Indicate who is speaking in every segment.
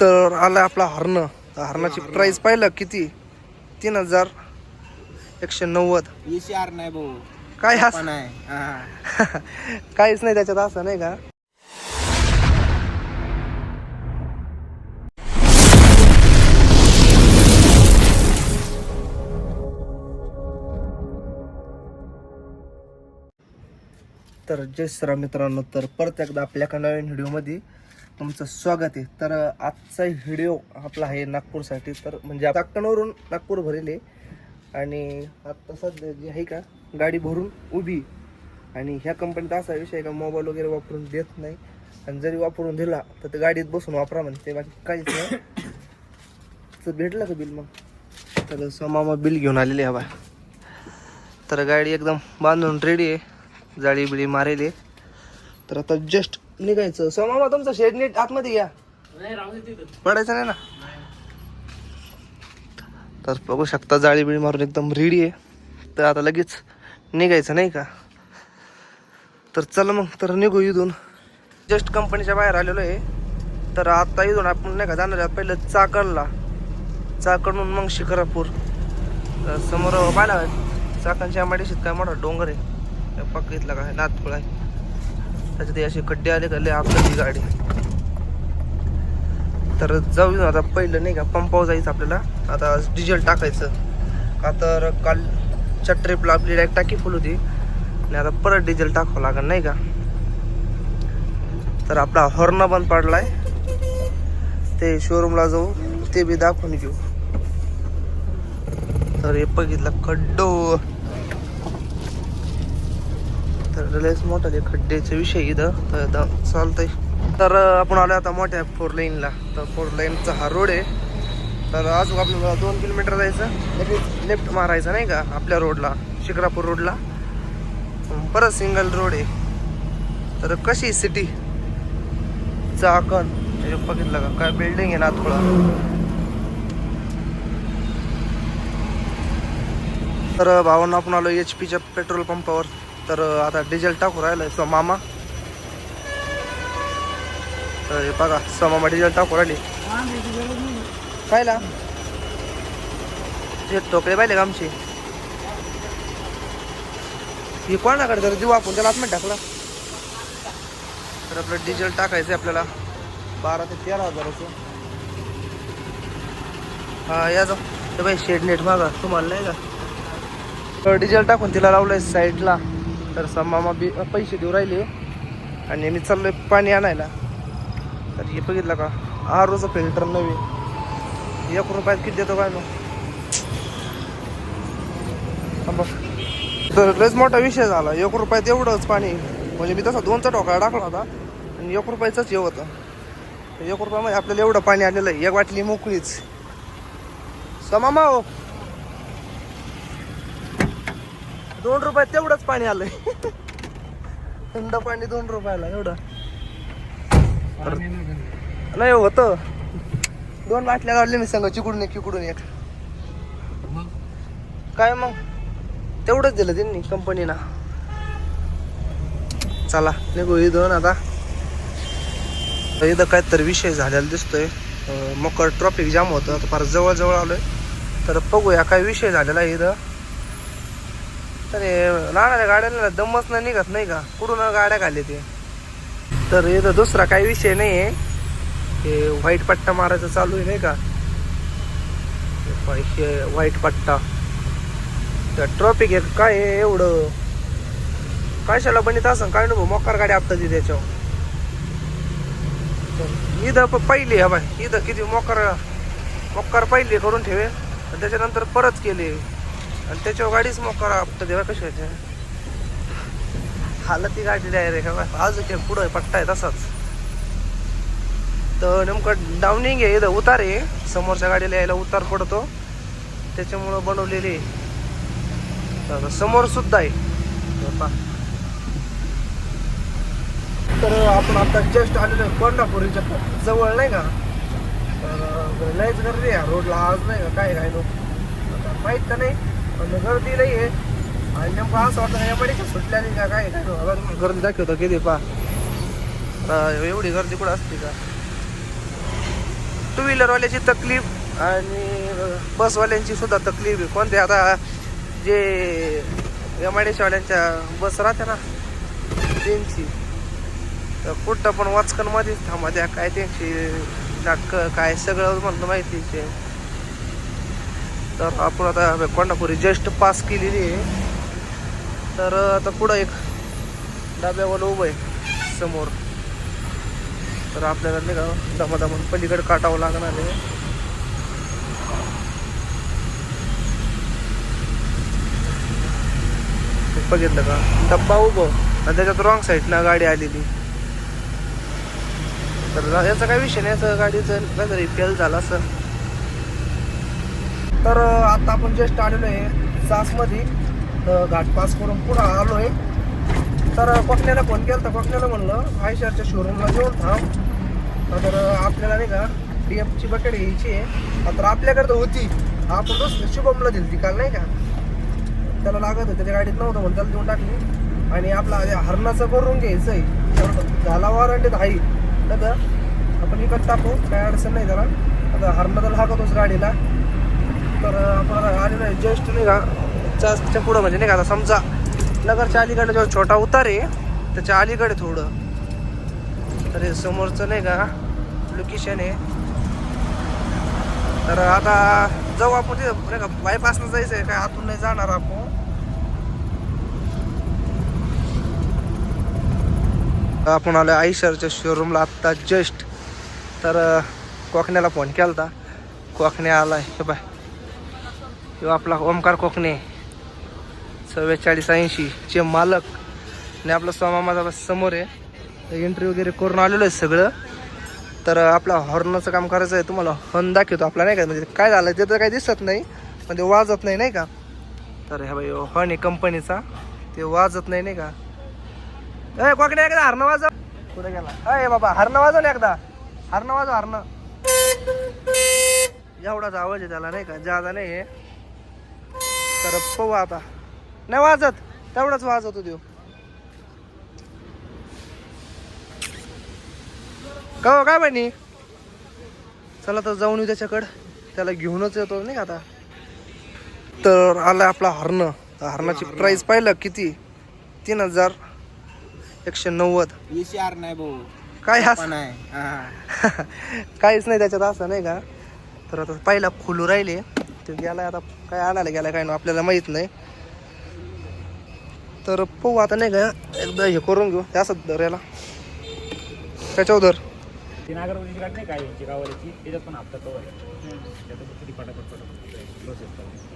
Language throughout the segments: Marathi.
Speaker 1: तर आला आपला हरण. हरणाची प्राइस पाहिलं किती? तीन हजार एकशे नव्वद.
Speaker 2: नाही भाऊ.
Speaker 1: काय असं
Speaker 2: आहे. हा.
Speaker 1: काहीच नाही त्याच्यात असं नाही का? तर जय श्रीराम मित्रांनो तर परत एकदा आपल्या नवीन व्हिडिओमध्ये तुमचं स्वागत आहे. तर आजचा व्हिडिओ आपला आहे नागपूरसाठी. तर म्हणजे चाकणवरून नागपूर भरेल. आहे आणि आता सध्या जी आहे का गाडी भरून उभी. आणि ह्या कंपनीत असा विषय का मोबाईल वगैरे वापरून देत नाही. आणि जरी वापरून दिला तर ते गाडीत बसून वापरा म्हणते. बाकी काहीच नाही. तर भेटलं का बिल मग? तर सोमामा बिल घेऊन आलेले हवा तर गाडी एकदम बांधून रेडी आहे. जाळी बिळी मारेली तर आता जस्ट निघायचं. सोमामा तुमचं शेड नीट आतमध्ये घ्या पडायचं नाही ना? तर बघू शकता जाळी बिळी मारून एकदम रेडी आहे. तर आता लगेच निघायचं नाही का? तर चला मग तर निघू इथून. जस्ट कंपनीच्या बाहेर आलेलो आहे. तर आता इथून आपण नाही का जाणार पहिलं चाकणला. चाकणहून मग शिखरापूर. समोर पाहिला चाकणच्या माडीशीत काय मोठा डोंगर आहे. पक्क इथला काय नातकुळ आहे. त्याच्यात ते असे खड्डे आले का लय गाडी. तर जाऊ आता पहिलं नाही का पंपावर जायचं आपल्याला. आता डिझेल टाकायचं. का तर कालच्या ट्रिपला आपली डायरेक्ट टाकी फुल होती. आणि आता परत डिझेल टाकावं लागेल नाही का? तर आपला हॉर्न बंद पडलाय. ते शोरूमला जाऊ ते बी दाखवून घेऊ. तर हे बघितलं खड्डो. लयच मोठा ते खड्ड्याचा विषय इथं. तर चालतंय. तर आपण आलो आता मोठ्या फोर लाईनला तर फोर लाईनचा हा रोड आहे. तर अजून आपल्याला दोन किलोमीटर जायचं. लगेच लेफ्ट मारायचं नाही का आपल्या रोडला शिक्रापूर रोडला परत सिंगल रोड आहे. तर कशी सिटी चाकण. बघितलं का? काय बिल्डिंग आहे ना थोडा. तर भावांना आपण आलो एच पीच्या पेट्रोल पंपावर तर आता डिझेल टाकू राहिलं सो मामा. तर हे बघा सो मामा डिझेल टाकू राहिली. पाहिला ते टोकळे पाहिले का आमची? हे कोणाकडे तर देऊ आपण त्याला आतमध्ये टाकला. तर आपलं डिझेल टाकायचं आपल्याला. बारा ते तेरा हजाराचं. हा या जाऊ तर बाई शेड नेट मागा. तुम्हाला नाही का? तर डिझेल टाकून तिला लावलंय साईडला तर मामा बी पैसे देऊ राहिले. आणि मी चाललोय पाणी आणायला. तर हे बघितलं का? आरोचं फिल्टर नवी एक रुपयात किती देतो काय मग? तर लयच मोठा विषय झाला. एक रुपयात एवढंच पाणी. म्हणजे मी तसा दोनचा ठोकळा टाकला होता. आणि एक रुपयाचंच हे होतं. एक रुपयामध्ये आपल्याला एवढं पाणी आलेलं आहे. एक वाटली मोकळीच. समामा हो. दोन रुपयात तेवढंच पाणी आलंय. थंड पाणी दोन रुपयाला एवढं. नाही होतं. दोन बाटल्या काढले मी सांग चिकडून एक चिकडून एक. काय मग? तेवढंच दिलं त्यांनी कंपनीना. चला निघू दोन आता. इथं इथं काहीतरी विषय झालेला दिसतोय. मकर ट्रॉफिक जाम होतं आता फार जवळ जवळ आलोय. तर बघूया काय विषय झालेला आहे इथं. तर हे लहानाच्या गाड्यांना दमच निघत नाही का? कुठून गाड्या खाली ते? तर इथं दुसरा काही विषय नाही आहे हे व्हाईट पट्टा मारायचं चालू आहे नाही का? पैसे पाय- हे व्हाईट पट्टा. त्या ट्रॉफिक आहे काय आहे एवढं? कशाला बनित असं? काय नको मोकार गाडी आपतात त्याच्यावर. इथं प- पहिली हा बाय इथं किती मोकार मोकार पहिली करून ठेवे. आणि त्याच्यानंतर परत केले. आणि त्याच्यावर गाडीच मोकार आपट देवा कशाच्या हालत ती गाडी डायरेक्ट आज ते पुढं पट्टा आहे तसाच. तर नेमकं डाऊनिंग आहे इथं उतार आहे. समोरच्या गाडीला यायला उतार पडतो. त्याच्यामुळं बनवलेली आहे. तर समोर सुद्धा आहे. तर तर आपण आता जस्ट आलेलो आहे कोल्हापुरीच्या जवळ नाही का? लयच गर्दी आहे. रोडला आज नाही का काय काय लोक आता माहीत तर नाही. पण गर्दी नाही आहे. आणि नेमकं असं वाटतं या मध्ये सुटल्या नाही का काय काय गर्दी दाखवतो किती पा. एवढी गर्दी कुठं असते का? टू व्हीलरवाल्याची तकलीफ आणि बसवाल्यांची सुद्धा तकलीफ आहे. कोणते आता जे एम आय डी वाल्यांच्या बस राहते ना त्यांची. तर कुठं पण वाचकनमध्येच थांबा द्या काय त्यांची नाटकं काय सगळं म्हणलं माहितीचे. तर आपण आता कोंडापुरी जस्ट पास केलेली आहे. तर आता पुढं एक डाब्यावर उभं आहे समोर. तर आपल्याला नाही का दमादमन पलीकडे काटावं लागणार आहे. ते बघितलं का? डब्बा उभं. आणि त्याच्यात रॉंग साईडनं गाडी आलेली. तर याचा काही विषय नाही याचं गाडीचं काहीतरी फेल झाला असं. तर आता आपण जस्ट आलेलो आहे सासमध्ये. तर घाट पास करून पुढं आलो आहे तर कोकण्याला फोन केला तर कोकण्याला म्हणलं आयशरच्या शोरूमला घेऊन थांब. तर आपल्याला नाही का डी एफची बकेट घ्यायची आहे. तर आपल्याकडे तर होती. आपण दुसरी शुभमला दिली ती काल नाही का? त्याला लागत होतं त्याच्या गाडीत नव्हतं म्हणून त्याला देऊन टाकली. आणि आपला जे हरणाचं करून घ्यायचं आहे झाला वॉरंटीत आहे. तर आपण इकडं टाकू. काय अडचण नाही त्याला आता हरणं तर लागतोच गाडीला. तर आपण आता आलेलो आहे जस्ट नाही का जास्तच्या पुढं म्हणजे नाही का आता समजा नगरच्या अलीकडे जेव्हा छोटा उतार आहे त्याच्या अलीकडे थोडं. तर हे समोरचं नाही का? लोकेशन आहे. तर आता जाऊ आपण तिथं. नाही का? बायपासनं जायचं आहे काय आतून नाही जाणार आपण. आपण आलो आईशरच्या शोरूमला आत्ता जस्ट तर कोकण्याला फोन केला होता कोकणे आलाय. हे बाय किंवा आपला ओमकार कोकणे चव्वेचाळीस ऐंशी चे मालक. आणि आपला सोमा माझा समोर आहे. एंट्री वगैरे करून आलेलो आहे सगळं. तर आपला हॉर्नचं काम करायचं आहे. तुम्हाला हॉर्न दाखवतो. आपला नाही का? म्हणजे काय झालं ते तर काही दिसत नाही पण ते वाजत नाही नाही का? तर ह्या बाई हॉर्न आहे कंपनीचा ते वाजत नाही नाही का? ए कोकणे एकदा हरणं वाजव. कुठे गेला. अय बाबा हरणं वाजव ना एकदा. हरणं वाजव हरणं एवढाच आवाज आहे त्याला नाही का? जादा नाही आहे. तर पाहू आता. नाही वाजत. तेवढाच वाजवतो देऊ का हो, काय म्हणी? चला तर जाऊन येऊ त्याच्याकडं. त्याला घेऊनच येतो नाही का आता. तर आला आपला हरण. हरणाची प्राइस पाहिलं किती? तीन हजार एकशे नव्वद.
Speaker 2: नाही भाऊ.
Speaker 1: काय
Speaker 2: पण
Speaker 1: असं
Speaker 2: आहे. हा.
Speaker 1: काहीच नाही त्याच्यात असं नाही का? तर आता पहिला खुलू राहिले. तो गेलाय आता काय आणायला गेलाय काय ना आपल्याला माहीत नाही. तर पाहू आता नाही का एकदा हे करून घेऊ ते असं धर याला. त्याच्यावर धर.
Speaker 3: ती नागरवलीची गाडी नाही काय यांची गावाची त्याच्यात पण हप्ता कवर आहे. त्याच्यात किती पटापट पटापट प्रोसेस करतो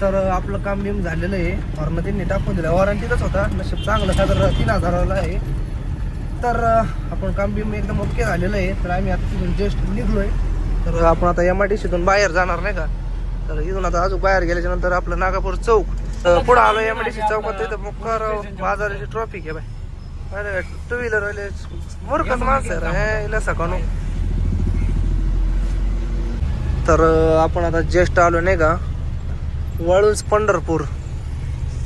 Speaker 1: तर आपलं काम बिम झालेलं आहे. हॉर्न त्यांनी टाकून दिलं. वॉरंटीतच होता. नशीब चांगलं का तर तीन हजाराला आहे. तर आपण काम बिम एकदम ओके झालेलं आहे. तर आम्ही आता तिथून जस्ट निघलोय. तर आपण आता एम आय डी सीतून बाहेर जाणार नाही का? तर इथून आता अजून बाहेर गेल्याच्यानंतर आपलं नागापूर चौक. तर पुढं आलो एम आय डी सी चौकात. तिथं मुक्कार बाजाराची ट्रॉफिक आहे बाय टू व्हीलर वाले मूर्खच माणसं आहे रे, तर आपण आता जस्ट आलो नाही का? वाळूंज पंढरपूर.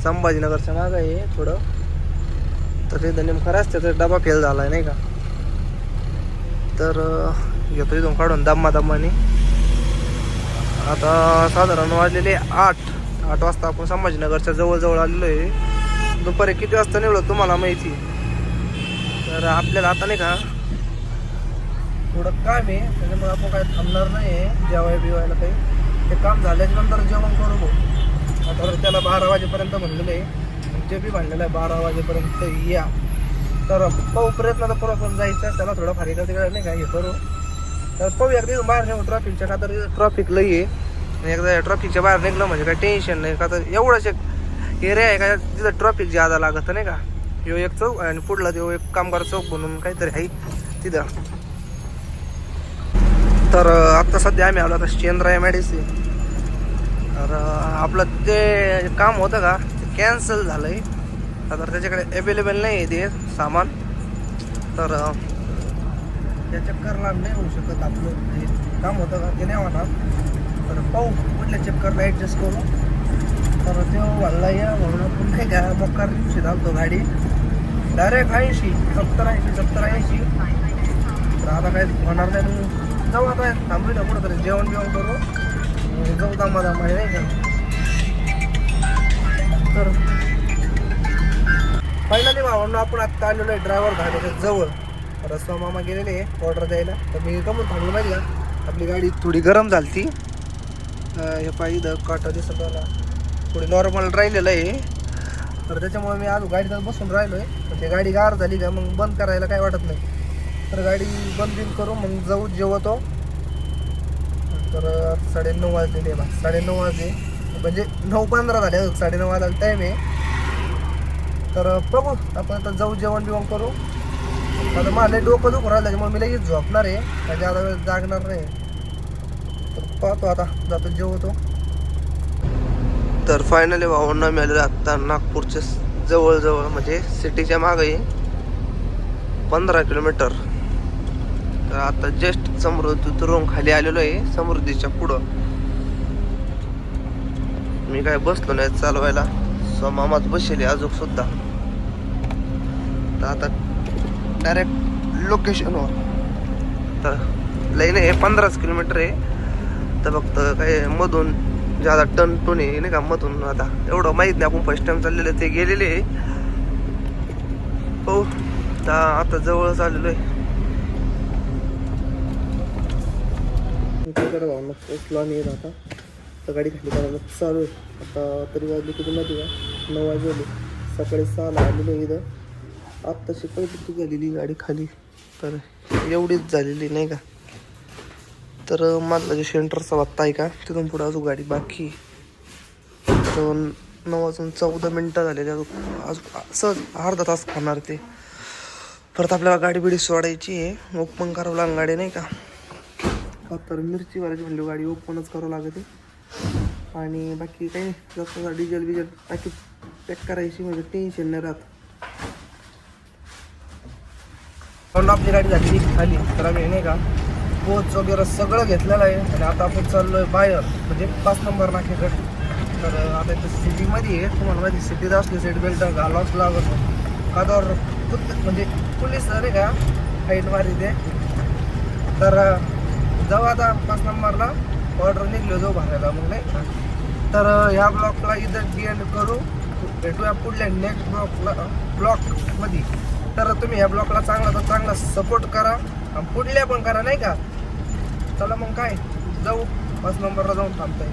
Speaker 1: संभाजीनगरच्या मागं आहे थोडं. तर तिथं नेमकं रस्त्याचा डबा फेल झालाय नाही का? तर घेतो इथून काढून दम्मा दम्माने आता साधारण वाजलेले आठ आठ वाजता आपण संभाजीनगरच्या जवळजवळ आलेलो आहे. दुपारी किती वाजता निघलो तुम्हाला माहिती? तर आपल्याला आता नाही का थोडं काम आहे त्याच्यामुळे आपण काय थांबणार नाही आहे जेवाय बिवायला काही. ते काम झाल्याच्यानंतर जेवण करू आता त्याला बारा वाजेपर्यंत म्हणलेलं आहे जे बी म्हणलेलं आहे बारा वाजेपर्यंत या. तर पाहू प्रयत्न तर करू आपण जायचं त्याला थोडं फार इकडे तिकडे नाही का हे करू. तर पाहू एकदा बाहेर निघू ट्रॉफिकच्या का तर ट्रॉफिक लई आहे. आणि एकदा ट्रॉफिकच्या बाहेर निघलं म्हणजे काय टेन्शन नाही. का तर एवढंच एक एरिया आहे का तिथं ट्रॉफिक ज्यादा लागत नाही का. ह्यो एक चौक आणि पुढला तो एक कामगार चौक म्हणून काहीतरी आहे तिथं. तर आत्ता सध्या आम्ही आलो आता चेंद्रा एम आय डी सी तर आपलं ते काम होतं का कॅन्सल झालं आहे तर त्याच्याकडे अवेलेबल नाही आहे ते सामान. तर त्या चक्करला नाही होऊ शकत आपलं ते काम होतं का ते नाही होणार. तर पाहू कुठल्या चक्करला ॲडजस्ट करू. तर तो वाढला या म्हणून आपण काय घ्या मोकार दिवशी घालतो गाडी. डायरेक्ट ऐंशी सत्तर ऐंशी सत्तर ऐंशी. तर आता काय होणार नाही. जाऊ आता थांबू ना कुठं तरी जेवण बिवण करू. जाऊ दामा दामा नाही का? तर. फायनली भावांना आपण आत्ता आलेलो आहे ड्रायव्हर घाटाच्या जवळ. रस्ता मामा गेलेले आहे ऑर्डर द्यायला. तर मी कमून थांबलो माहिती का? आपली गाडी थोडी गरम झाली ती हे पाहिजे काटा दिसत मला थोडी नॉर्मल राहिलेलं आहे. तर त्याच्यामुळे मी आज गाडीत बसून राहिलो आहे तर ते गाडी गार झाली का मग बंद करायला काय वाटत नाही. तर गाडी बंद बिंद करू मग जाऊ जेवतो. तर साडेनऊ वाजलेले बा. साडेनऊ वाजले. म्हणजे नऊ पंधरा झाले साडे नऊ वाजायला टाईम आहे. तर बघू आपण आता जाऊ जेवण बिवण करू. आता मला डोकं दुखू राहिलं त्याच्यामुळे मी लगेच झोपणार आहे. म्हणजे आता वेळ जागणार नाही. तर पाहतो आता जातो जेवतो. तर फायनली भावांना मिळालेलं आत्ता नागपूरच्या जवळजवळ म्हणजे सिटीच्या मागे पंधरा किलोमीटर. तर आता जस्ट समृद्धी उतरून खाली आलेलो आहे समृद्धीच्या पुढं. मी काय बसलो नाही चालवायला. सो मामाच बसेल अजून सुद्धा. तर आता डायरेक्ट लोकेशनवर तर लई नाही पंधराच किलोमीटर आहे. तर फक्त काय मधून जे आता टन टून आहे नाही का मधून आता. एवढं माहीत नाही आपण फर्स्ट टाइम चाललेलं ते गेलेले आहे. हो तर आता जवळच आलेलो आहे. इकडे भावना पोचलो आणि येत आता. तर गाडी खाली करायला चालू आहे. आता तरी वाजली किती माहिती का? नऊ वाजले. सकाळी सहाला आलेलो इथं. आत्ताशी पहिली किती झालेली गाडी खाली. तर एवढीच झालेली नाही का? तर माझं जे सेंटरचा बत्ता आहे का? तिथून पुढं अजून गाडी बाकी तर नऊ वाजून चौदा मिनटं झालेली अजून अजून सहज अर्धा तास खाणार ते. परत आपल्याला गाडी बिडी सोडायची आहे. ओपन करावं लागेल गाडी नाही का? तर मिरची वाराची म्हणजे गाडी ओपनच करावं लागते. आणि बाकी काही जास्त डिझेल बिझेल टाकी पॅक करायची म्हणजे टेन्शन नाही राहत. आपली गाडी झाली खाली. तर आम्ही नाही का कोच वगैरे सगळं घेतलेलं आहे आणि आता आपण चाललोय बाहेर. म्हणजे पाच नंबर नाकेकडे तर आता इथं सिटीमध्ये आहे. तुम्हाला माहिती सिटीत असली सीट बेल्ट घालावंच लागत का तर कुत- म्हणजे पोलीस नाही का हाईट मारी ते तर जाऊ आता पाच नंबरला. ऑर्डर निघलो जाऊ भरायला मग नाही का? तर ह्या ब्लॉकला इथं डी एंड करू. भेटूया पुढल्या नेक्स्ट ब्लॉकला ब्लॉकमध्ये तर तुम्ही ह्या ब्लॉकला चांगला तर चांगला सपोर्ट करा. आणि पुढल्या पण करा नाही का? चला मग काय? जाऊ. पाच नंबरला जाऊन थांबताय.